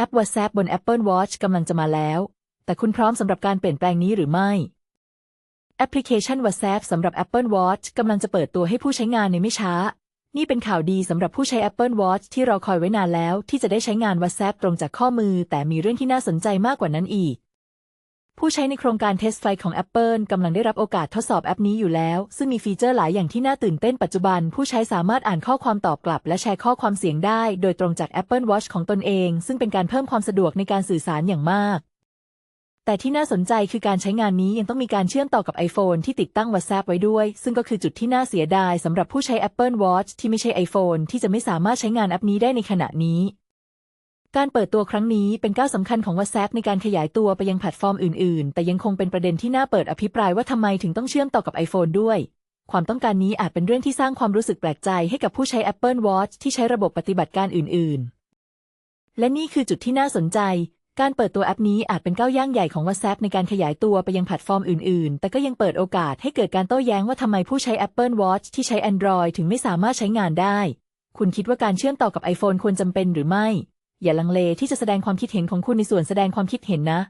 แอป WhatsApp บน Apple Watch กำลังจะมาแล้ว แต่คุณพร้อมสำหรับการเปลี่ยนแปลงนี้หรือไม่ แอปพลิเคชัน WhatsApp สำหรับ Apple Watch กำลังจะเปิดตัวให้ผู้ใช้งานในไม่ช้า นี่เป็นข่าวดีสำหรับผู้ใช้ Apple Watch ที่รอคอยไว้นานแล้ว ที่จะได้ใช้งาน WhatsApp ตรงจากข้อมือ แต่มีเรื่องที่น่าสนใจมากกว่านั้นอีก ผู้ใช้ในโครงการ Test Flight ของ Apple กำลังได้รับโอกาสทดสอบแอปนี้อยู่แล้ว ซึ่งมีฟีเจอร์หลายอย่างที่น่าตื่นเต้นปัจจุบัน ผู้ใช้สามารถอ่านข้อความตอบกลับ และแชร์ข้อความเสียงได้ โดยตรงจาก Apple Watch ของตนเอง ซึ่งเป็นการเพิ่มความสะดวกในการสื่อสารอย่างมาก แต่ที่น่าสนใจคือการใช้งานนี้ยังต้องมีการเชื่อมต่อกับ iPhone ที่ติดตั้ง WhatsApp ไว้ด้วย ซึ่งก็คือจุดที่น่าเสียดายสำหรับผู้ใช้ Apple Watch ที่ไม่ใช่ iPhone ที่จะไม่สามารถใช้งานแอปนี้ได้ในขณะนี้ การเปิดตัวครั้งนี้เป็นก้าวสำคัญของ WhatsApp ในการขยายตัวไปยังแพลตฟอร์มอื่นๆ แต่ยังคงเป็นประเด็นที่น่าเปิดอภิปรายว่าทำไมถึงต้องเชื่อมต่อกับ iPhone ด้วย ความต้องการนี้อาจเป็นเรื่องที่สร้างความรู้สึกแปลกใจให้กับผู้ใช้ Apple Watch ที่ใช้ระบบปฏิบัติการอื่น ๆ และนี่คือจุดที่น่าสนใจ การเปิดตัวแอปนี้อาจเป็นก้าวย่างใหญ่ของ WhatsApp ในการขยายตัวไปยังแพลตฟอร์มอื่น ๆ แต่ก็ยังเปิดโอกาสให้เกิดการโต้แย้งว่าทำไมผู้ใช้ Apple Watch ที่ใช้ Android ถึงไม่สามารถใช้งานได้ คุณคิดว่าการเชื่อมต่อกับ iPhone ควรจำเป็นหรือไม่ อย่าลังเลที่จะแสดงความคิดเห็นของคุณในส่วนแสดงความคิดเห็นนะ